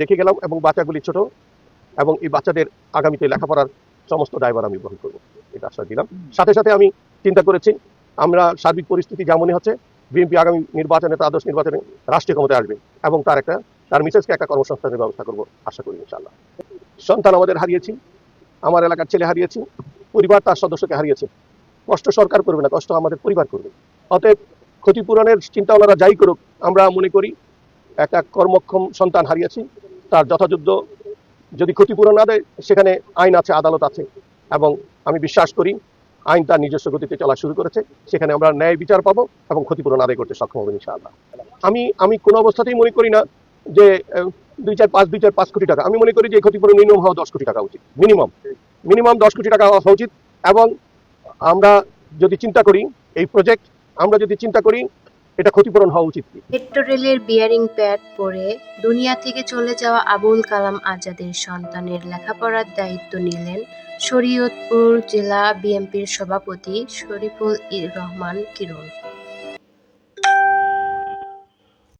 দেখে গেলাম এবং বাচ্চাগুলি ছোট এবং এই বাচ্চাদের আগামীতে লেখাপড়ার সমস্ত ড্রাইভার আমি গ্রহণ করব। এটা আশ্বাস দিলাম। সাথে সাথে আমি চিন্তা করেছি আমরা সার্বিক পরিস্থিতি যেমনই হচ্ছে বিএনপি আগামী নির্বাচনে তার আদর্শ নির্বাচনে রাষ্ট্রীয় ক্ষমতায় আসবে এবং তার একটা তার মিসেসকে একটা কর্মসংস্থানের ব্যবস্থা করব আশা করি ইনশাল্লাহ সন্তান আমাদের হারিয়েছি আমার এলাকার ছেলে হারিয়েছি পরিবার তার সদস্যকে হারিয়েছে। কষ্ট সরকার করবে না কষ্ট আমাদের পরিবার করবে। অতএব ক্ষতিপূরণের চিন্তা ওনারা যাই করুক আমরা মনে করি একটা কর্মক্ষম সন্তান হারিয়েছি। তার যথাযথ যদি ক্ষতিপূরণ না দেয়, সেখানে আইন আছে, আদালত আছে। এবং আমি বিশ্বাস করি, আইন তার নিজস্ব গতিতে চলা শুরু করেছে। সেখানে আমরা ন্যায় বিচার পাবো এবং ক্ষতিপূরণ আদায় করতে সক্ষম হব ইনশাআল্লাহ। আমি আমি কোনো অবস্থাতেই মনে করি না যে দুই চার পাঁচ, দুই চার পাঁচ কোটি টাকা। আমি মনে করি যে ক্ষতিপূরণ মিনিমাম হওয়া দশ কোটি টাকা উচিত। মিনিমাম মিনিমাম দশ কোটি টাকা হওয়া উচিত। এবং আমরা যদি চিন্তা করি, এই প্রজেক্ট আমরা যদি চিন্তা করি এটা ক্ষতিপূরণ হওয়া উচিত মেট্রো রেলের বিয়ারিং প্যাড পরে দুনিয়া থেকে চলে যাওয়া আবুল কালাম আজাদের সন্তানের লেখাপড়ার দায়িত্ব নিলেন শরীয়তপুর জেলা বিএনপির সভাপতি শরীফুল রহমান কিরণ।